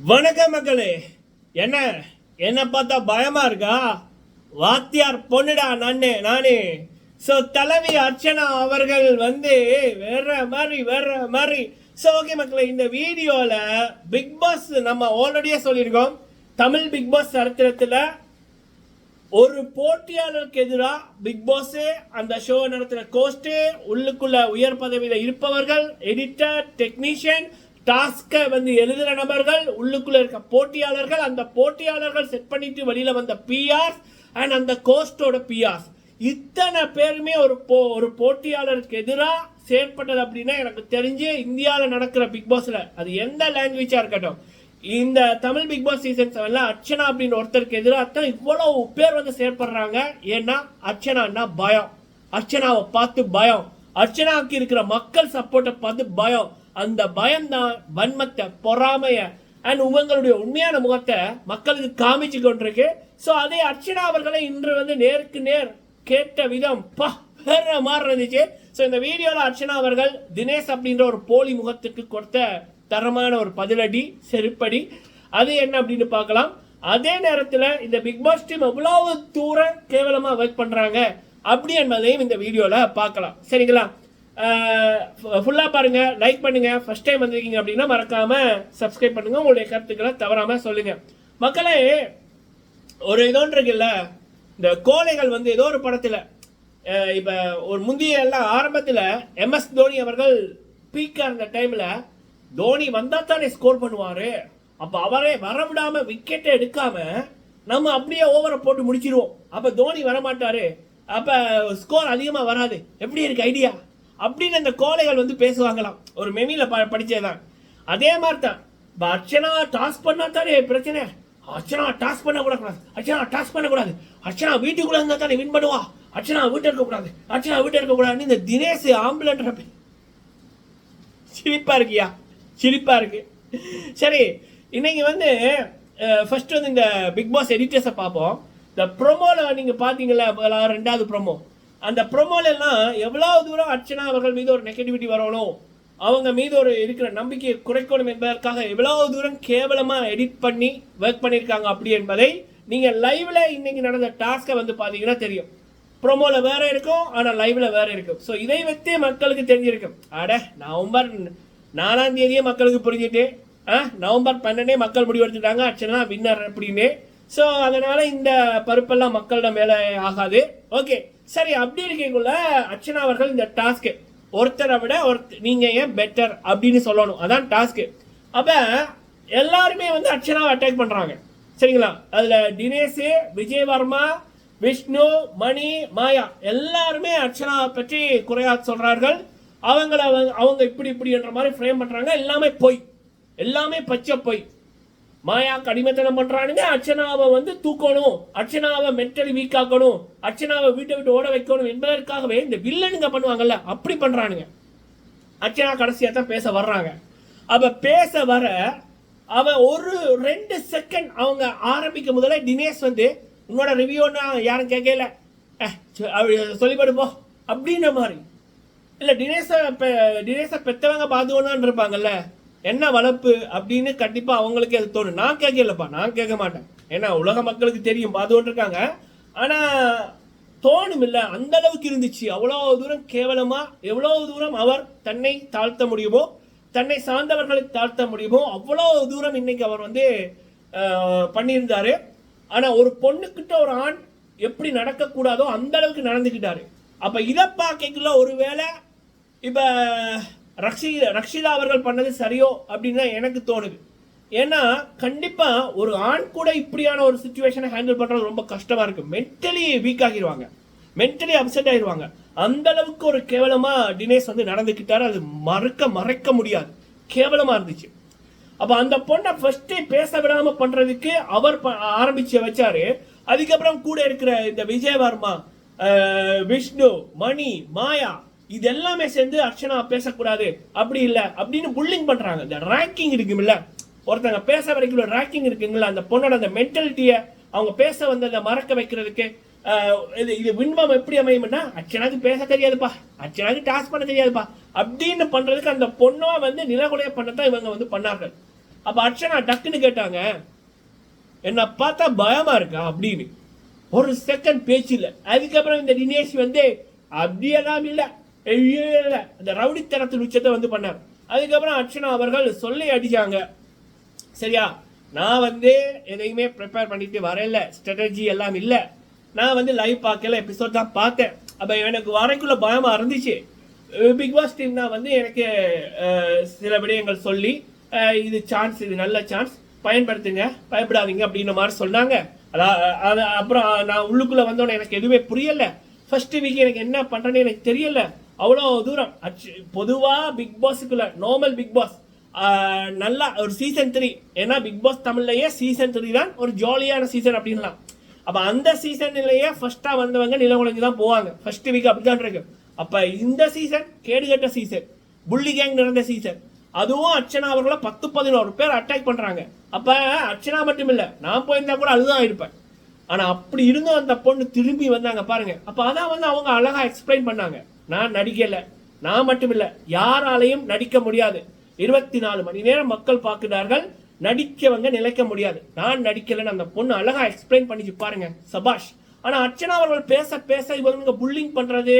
வணக்கம் மக்களே. என்ன என்ன பார்த்தா பயமா இருக்கா? வாத்தியார் பொண்ணுடா நானே நானே. ஸோ தலைவி அர்ச்சனா அவர்கள் வந்து வேற மாதிரி வேற மாதிரி. ஸோ ஓகே மக்களே இந்த வீடியோவில் பிக் பாஸ் நம்ம ஆல்ரெடியே சொல்லியிருக்கோம். தமிழ் பிக் பாஸ் சரித்திரத்தில் ஒரு போட்டியாளருக்கு எதிராக பிக் பாஸே அந்த ஷோ நடத்துகிற கோஸ்டே உள்ளுக்குள்ள உயர் பதவியில் இருப்பவர்கள் எடிட்டர் டெக்னீஷியன் டாஸ்கை வந்து எழுதுகிற நபர்கள் உள்ளுக்குள்ள இருக்க போட்டியாளர்கள் அந்த போட்டியாளர்கள் செட் பண்ணிட்டு வெளியில வந்த பிஆர்ஸ் அண்ட் அந்த கோஸ்டோட பிஆர்ஸ் இத்தனை பேருமே ஒரு போ ஒரு போட்டியாளருக்கு எதிராக செயற்பட்டது அப்படின்னா எனக்கு தெரிஞ்சு இந்தியாவில் நடக்கிற பிக் பாஸ்ல அது எந்த லாங்குவேஜாக இருக்கட்டும். இந்த தமிழ் பிக் பாஸ் சீசன் செவன்ல அர்ச்சனா அப்படின்னு ஒருத்தருக்கு எதிராக தான் இவ்வளவு பேர் வந்து செயற்படுறாங்க. ஏன்னா அர்ச்சனான்னா பயம். அர்ச்சனாவை பார்த்து பயம். அர்ச்சனாவுக்கு இருக்கிற மக்கள் சப்போர்ட்டை பார்த்து பயம். அந்த பயம்தான் வன்மத்தை பொறாமைய அண்ட் உங்களுடைய உண்மையான முகத்தை மக்களுக்கு காமிச்சு கொண்டிருக்கு. ஸோ அதே அர்ச்சனா அவர்களை இன்று வந்து நேருக்கு நேர் கேட்ட விதம் பா வேற மாதிரி இருந்துச்சு. ஸோ இந்த வீடியோவில் அர்ச்சனா அவர்கள் தினேஷ் அப்படின்ற ஒரு போலி முகத்துக்கு கொடுத்த தரமான ஒரு பதிலடி செருப்படி. அது என்ன அப்படின்னு பார்க்கலாம். அதே நேரத்தில் இந்த பிக் பாஸ் டீம் எவ்வளவு தூரம் கேவலமாக ஒர்க் பண்ணுறாங்க அப்படி என்பதையும் இந்த வீடியோவில் பார்க்கலாம். சரிங்களா? ஃபுல்லாக பாருங்கள் லைக் பண்ணுங்கள் ஃபஸ்ட் டைம் வந்திருக்கீங்க அப்படின்னா மறக்காமல் சப்ஸ்கிரைப் பண்ணுங்கள் உங்களுடைய கருத்துக்களை தவறாமல் சொல்லுங்கள் மக்களே ஒரு இதோன்று இருக்குல்ல இந்த கோழைகள் வந்து ஏதோ ஒரு படத்தில் இப்போ ஒரு முந்தைய எல்லாம் ஆரம்பத்தில் எம்எஸ் தோனி அவர்கள் பீக்காக இருந்த டைமில் தோனி வந்தால் தானே ஸ்கோர் பண்ணுவார். அப்போ அவரே வரவிடாம விக்கெட்டை எடுக்காமல் நம்ம அப்படியே ஓவரை போட்டு முடிச்சிருவோம். அப்போ தோனி வரமாட்டார். அப்போ ஸ்கோர் அதிகமாக வராது. எப்படி இருக்கு ஐடியா அப்படின்னு அந்த கோழைகள் வந்து பேசுவாங்களாம். ஒரு மெமியில் ப படித்ததுதான் அதே மாதிரி தான் இப்போ அர்ச்சனா டாஸ் பண்ணால் தானே பிரச்சனை. அர்ச்சனா டாஸ் பண்ணக்கூடாது அர்ச்சனா டாஸ் பண்ணக்கூடாது. அர்ச்சனா வீட்டுக்குள்ளே இருந்தால் தானே வின் பண்ணுவா. அர்ச்சனா வீட்டில் இருக்கக்கூடாது அர்ச்சனா வீட்டில் இருக்கக்கூடாதுன்னு இந்த தினேஷ் ஆம்புலன்ற பே- இருக்கியா? சிரிப்பாக இருக்கு. சரி இன்னைக்கு வந்து ஃபர்ஸ்ட் வந்து இந்த பிக் பாஸ் எடிட்டர்ஸை பார்ப்போம். இந்த ப்ரொமோவில் நீங்கள் பார்த்தீங்களா ரெண்டாவது ப்ரொமோ அந்த ப்ரொமோலெல்லாம் எவ்வளோ எவ்வளவு தூரம் அர்ச்சனா அவர்கள் மீது ஒரு நெகட்டிவிட்டி வரணும் அவங்க மீது ஒரு இருக்கிற நம்பிக்கையை குறைக்கணும் என்பதற்காக எவ்வளவு தூரம் கேவலமாக எடிட் பண்ணி ஒர்க் பண்ணியிருக்காங்க அப்படி என்பதை நீங்கள் லைவில் இன்னைக்கு நடந்த டாஸ்கை வந்து பார்த்தீங்கன்னா தெரியும். ப்ரோமோவில் வேற இருக்கும் ஆனால் லைவில் வேற இருக்கும். ஸோ இதை வைத்தே மக்களுக்கு தெரிஞ்சிருக்கும். அட நவம்பர் நாலாம் தேதியே மக்களுக்கு புரிஞ்சுட்டு ஆ, நவம்பர் பன்னெண்டே மக்கள் முடிவெடுத்துட்டாங்க அர்ச்சனா வின்னர் அப்படின்னு. ஸோ அதனால் இந்த பருப்பெல்லாம் மக்களிடம் வேலை ஆகாது. ஓகே சரி அப்படி இருக்கீங்கள அர்ச்சனா அவர்கள் இந்த டாஸ்க்கு ஒருத்தரை விட ஒருத்தர் நீங்கள் ஏன் பெட்டர் அப்படின்னு சொல்லணும். அதான் டாஸ்க்கு அப்போ எல்லாருமே வந்து அர்ச்சனாவை அட்டாக் பண்ணுறாங்க சரிங்களா? அதில் தினேஷு விஜயவர்மா விஷ்ணு மணி மாயா எல்லாருமே அர்ச்சனாவை பற்றி குறையா சொல்கிறார்கள் அவங்கள அவங்க அவங்க இப்படி இப்படின்ற மாதிரி ஃப்ரேம் பண்ணுறாங்க எல்லாமே பொய். எல்லாமே பச்சை பொய். மாயா கடிமத்தனம் பண்றானுங்க. அர்ச்சனாவை வந்து தூக்கணும். அர்ச்சனாவை மென்டலி வீக் ஆக்கணும். அர்ச்சனாவை வீட்டை விட்டு ஓட வைக்கணும் என்பதற்காகவே இந்த வில்லனுங்க பண்ணுவாங்கல்ல அப்படி பண்றானுங்க. அர்ச்சனா கடைசியா தான் பேச வர்றாங்க. அவ பேச வர அவ ஒரு ரெண்டு செகண்ட் அவங்க ஆரம்பிக்கும் முதல்ல தினேஷ் வந்து உன்னோட ரிவ்யூன்னா யாரும் கேட்கல. அஹ், சொ- சொல்லிப்படு போ. அப்படின்ற மாதிரி. இல்லை தினேஷ பெ- தினேஷ பெத்தவங்க பார்த்துக்கணும் இருப்பாங்கல்ல என்ன வளர்ப்பு அப்படின்னு கண்டிப்பா அவங்களுக்கு அது தோணும். நான் கேட்கலப்பா நான் கேட்க மாட்டேன். ஏன்னா உலக மக்களுக்கு தெரியும் பார்த்துக்கிட்டு இருக்காங்க ஆனா தோணும் இல்ல அந்த அளவுக்கு இருந்துச்சு. அவ்வளோ தூரம் கேவலமா எவ்வளோ தூரம் அவர் தன்னை தாழ்த்த முடியுமோ தன்னை சார்ந்தவர்களை தாழ்த்த முடியுமோ அவ்வளோ தூரம் இன்னைக்கு அவர் வந்து பண்ணியிருந்தாரு. ஆனா ஒரு பொண்ணுக்கிட்ட ஒரு ஆண் எப்படி நடக்கக்கூடாதோ அந்த அளவுக்கு நடந்துக்கிட்டாரு அப்ப இதை பார்க்கல ஒருவேளை இப்ப ரக்ஷி ரக்ஷிதா அவர்கள் பண்ணது சரியோ அப்படின்னு தான் எனக்கு தோணுது. ஏன்னா கண்டிப்பாக ஒரு ஆண் கூட இப்படியான ஒரு சுச்சுவேஷனை ஹேண்டில் பண்ணுறது ரொம்ப கஷ்டமாக இருக்குது மென்டலி வீக் ஆகிடுவாங்க மென்டலி அப்செட் ஆகிடுவாங்க அந்த அளவுக்கு ஒரு கேவலமாக தினேஷ் வந்து நடந்துக்கிட்டாரு. அது மறக்க மறைக்க முடியாது. கேவலமாக இருந்துச்சு. அப்போ அந்த பொண்ணை ஃபர்ஸ்டே பேச விடாமல் பண்ணுறதுக்கு அவர் ப- ஆரம்பிச்சு வச்சாரு. அதுக்கப்புறம் கூட இருக்கிற இந்த விஜயவர்மா விஷ்ணு மணி மாயா இது எல்லாமே சேர்ந்து அர்ச்சனா பேசக்கூடாது. அப்படி இல்லை. அப்படின்னு புல்லிங் பண்றாங்க. இந்த ரேங்கிங் இருக்குமில்ல. ஒருத்தங்க பேச வரைக்கும் ரேங்கிங் இருக்குங்களா அந்த பொண்ணோட அந்த மென்டாலிட்டியை அவங்க பேச வந்ததை மறக்க வைக்கிறதுக்கு இது இது விண்பம் எப்படி அமையும்னா அர்ச்சனாக்கு பேச தெரியாதுப்பா. அர்ச்சனாக்கு டாஸ் பண்ண தெரியாதுப்பா. அப்படின்னு பண்றதுக்கு அந்த பொண்ணை வந்து நிலகுலைய பண்ணத்தான் இவங்க வந்து பண்ணார்கள். அப்ப அர்ச்சனா டக்குன்னு கேட்டாங்க என்ன பார்த்தா பயமா இருக்கா? அப்படின்னு. ஒரு செகண்ட் பேச்சு இல்லை. அதுக்கப்புறம் இந்த தினேஷ் வந்து அப்படியெல்லாம் இல்லை. அந்த ரவுடித்தனத்தின் உச்சத்தை வந்து பண்ணார். அதுக்கப்புறம் அர்ச்சனா அவர்கள் சொல்லி அடிச்சாங்க. சரியா? நான் வந்து எதையுமே ப்ரிப்பேர் பண்ணிட்டு வரல ஸ்ட்ராட்டஜி எல்லாம் இல்லை. நான் வந்து லைவ் பார்க்கல எபிசோட் தான் பார்த்தேன். அப்போ எனக்கு வரைக்குள்ள பயமாக இருந்துச்சு. பிக் பாஸ் டீம் தான் வந்து எனக்கு சில விடயங்கள் சொல்லி இது சான்ஸ் இது நல்ல சான்ஸ் பயன்படுத்துங்க பயப்படாதீங்க அப்படின்ற மாதிரி சொன்னாங்க. அதான் அது அப்புறம் நான் உள்ளுக்குள்ளே வந்தோடனே எனக்கு எதுவுமே புரியலை. ஃபர்ஸ்ட் வீக் எனக்கு என்ன பண்ணுறேன்னு எனக்கு தெரியலை. அவ்வளோ தூரம். அச்சு- பொதுவாக பிக் பாஸுக்குள்ள நார்மல் பிக் பாஸ் நல்லா ஒரு சீசன் த்ரீ ஏன்னா பிக் பாஸ் தமிழ்லையே சீசன் த்ரீ தான் ஒரு ஜாலியான சீசன் அப்படின்லாம் அப்போ அந்த சீசன்லயே ஃபஸ்ட்டாக வந்தவங்க நிலவுலஞ்சு தான் போவாங்க. ஃபர்ஸ்ட் வீக் அப்படிதான் இருக்கு. அப்போ இந்த சீசன் கேடுகட்ட சீசன் புள்ளி கேங் நடந்த சீசன் அதுவும் அர்ச்சனா அவர்களை பத்து பதினோரு பேர் அட்டாக் பண்ணுறாங்க அப்போ அர்ச்சனா மட்டும் இல்லை நான் போயிருந்தா கூட அதுதான் இருப்பேன் ஆனால் அப்படி இருந்தும் அந்த பொண்ணு திரும்பி வந்தாங்க பாருங்க. அப்போ அதான் வந்து அவங்க அழகாக எக்ஸ்பிளைன் பண்ணாங்க. நான் நடிக்கலை. நான் மட்டும் இல்லை யாராலையும் நடிக்க முடியாது. இருபத்தி நாலு மணி நேரம் மக்கள் பார்க்கிறார்கள் நடிக்கவங்க நிலைக்க முடியாது. நான் நடிக்கலன்னு அந்த பொண்ணு அழகா எக்ஸ்பிளைன் பண்ணிச்சு பாருங்க சபாஷ். ஆனா அர்ச்சனா அவர்கள் பேச பேச இவங்க புல்லிங் பண்றது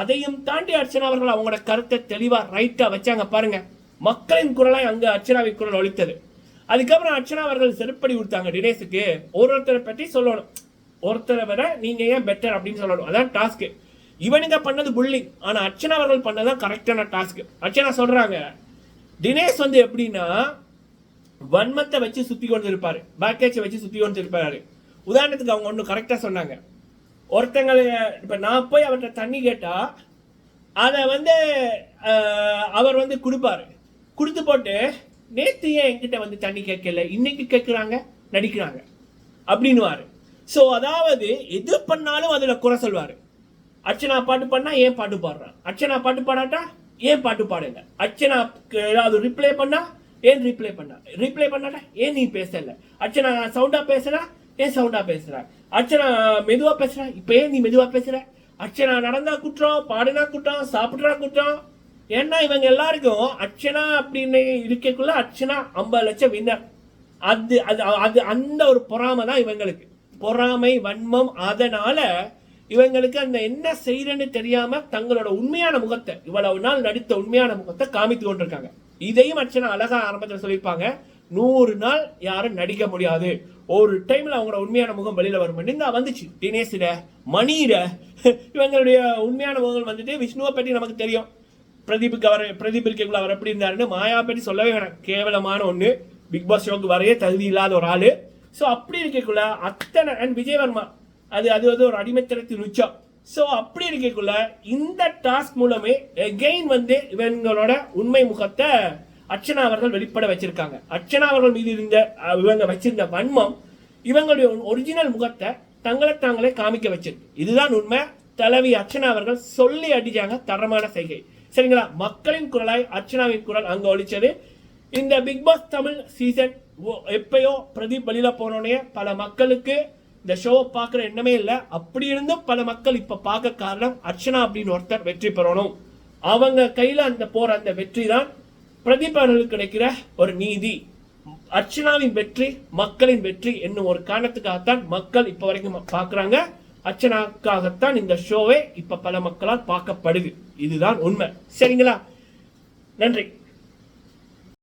அதையும் தாண்டி அர்ச்சனா அவர்கள் அவங்களோட கருத்தை தெளிவா ரைட்டா வச்சாங்க பாருங்க. மக்களின் குரலாய் அங்க அர்ச்சனாவின் குரல் ஒழித்தது அதுக்கப்புறம் அர்ச்சனா அவர்கள் செருப்படி கொடுத்தாங்க டினேஸுக்கு ஒரு ஒருத்தரை பற்றி சொல்லணும். ஒருத்தரை விட நீங்க ஏன் பெட்டர் அப்படின்னு சொல்லணும். அதான் டாஸ்க்கு இவனுங்க பண்ணது புல்லிங் ஆனால் அர்ச்சனா அவர்கள் பண்ணதான் கரெக்டான டாஸ்க் அர்ச்சனா சொல்கிறாங்க தினேஷ் வந்து எப்படின்னா வன்மத்தை வச்சு சுற்றி கொண்டு இருப்பார். பேக்கேஜை வச்சு சுற்றி கொண்டு இருப்பாரு. உதாரணத்துக்கு அவங்க ஒன்று கரெக்டாக சொன்னாங்க. ஒருத்தங்களை இப்போ நான் போய் அவர்கிட்ட தண்ணி கேட்டால் அதை வந்து அவர் வந்து கொடுப்பாரு. கொடுத்து போட்டு நேற்று ஏன் என்கிட்ட வந்து தண்ணி கேட்கல? இன்னைக்கு கேட்குறாங்க நடிக்கிறாங்க. அப்படின்னுவார். ஸோ அதாவது எது பண்ணாலும் அதில் குறை சொல்வார். அர்ச்சனா பாட்டு பண்ணா ஏன் பாட்டு பாடுறான்? அர்ச்சனா பாட்டு பாடாட்டா? ஏன் பாட்டு பாடல? அர்ச்சனாக்கு ஏதாவது ரிப்ளை பண்ணா? ஏன் ரிப்ளை பண்ணா? ரிப்ளை பண்ணாட்டா? ஏன் நீ பேசல? அர்ச்சனா சவுண்டா பேசுறா? ஏன் சவுண்டா பேசுற? அர்ச்சனா மெதுவா பேசுற? இப்ப ஏன் நீ மெதுவா பேசுற? அர்ச்சனா நடந்தா குற்றம் பாடுனா குற்றம் சாப்பிட்றா குற்றம். ஏன்னா இவங்க எல்லாருக்கும் அர்ச்சனா அப்படின்னு இருக்கக்குள்ள அர்ச்சனா ஐம்பது லட்சம் வின்னர் அது அது அது அந்த ஒரு பொறாமை தான் இவங்களுக்கு. பொறாமை வன்மம் அதனால இவங்களுக்கு அந்த என்ன செய்யறன்னு தெரியாம தங்களோட உண்மையான முகத்தை இவ்வளவு நாள் நடித்த உண்மையான முகத்தை காமித்து கொண்டிருக்காங்க. இதையும் அர்ச்சனை அழகா ஆரம்பத்தில் சொல்லியிருப்பாங்க. நூறு நாள் யாரும் நடிக்க முடியாது. ஒரு டைம்ல அவங்களோட உண்மையான முகம் வெளியில வரும். இந்த வந்துச்சு. தினேஷிட மணியிட. இவங்களுடைய உண்மையான முகங்கள் வந்துட்டு விஷ்ணுவை பற்றி நமக்கு தெரியும். பிரதீப்புக்கு அவர் பிரதீப் இருக்கக்குள்ள அவர் எப்படி இருந்தாருன்னு மாயா பற்றி சொல்லவே வேணாம். கேவலமான ஒண்ணு. பிக் பாஸ் ஷோக்கு வரைய தகுதி இல்லாத ஒரு ஆளு. ஸோ அப்படி இருக்கக்குள்ள அத்தனை அண்ட் விஜயவர்மா அது அது வந்து ஒரு அடிமைத்தனத்தின் உச்சம். ஸோ அப்படி இருக்கக்குள்ள இந்த டாஸ்க் மூலமே எகெயின் வந்து இவங்களோட உண்மை முகத்தை அர்ச்சனா அவர்கள் வெளிப்பட வச்சிருக்காங்க. அர்ச்சனா அவர்கள் மீது இருந்த இவங்க வச்சிருந்த வன்மம் இவங்களுடைய ஒரிஜினல் முகத்தை தங்களை தாங்களே காமிக்க வச்சிருக்கு. இதுதான் உண்மை. தலைவி அர்ச்சனா அவர்கள் சொல்லி அடிச்சாங்க தரமான செய்கை. சரிங்களா? மக்களின் குரலாய் அர்ச்சனாவின் குரல் அங்கே ஒழிச்சது இந்த பிக் பாஸ் தமிழ் சீசன் எப்பயோ பிரதீப் வெளியில போனோடனே பல மக்களுக்கு இந்த ஷோவை பார்க்குற எண்ணமே இல்லை. அப்படி இருந்தும் பல மக்கள் இப்போ பார்க்க காரணம் அர்ச்சனா அப்படின்னு ஒருத்தர் வெற்றி பெறணும். அவங்க கையில் அந்த போற அந்த வெற்றி தான் பிரதீப் கிடைக்கிற ஒரு நீதி. அர்ச்சனாவின் வெற்றி மக்களின் வெற்றி என்னும் ஒரு காரணத்துக்காகத்தான் மக்கள் இப்போ வரைக்கும் பார்க்குறாங்க. அர்ச்சனாக்காகத்தான் இந்த ஷோவே இப்போ பல மக்களால் பார்க்கப்படுது. இதுதான் உண்மை. சரிங்களா? நன்றி.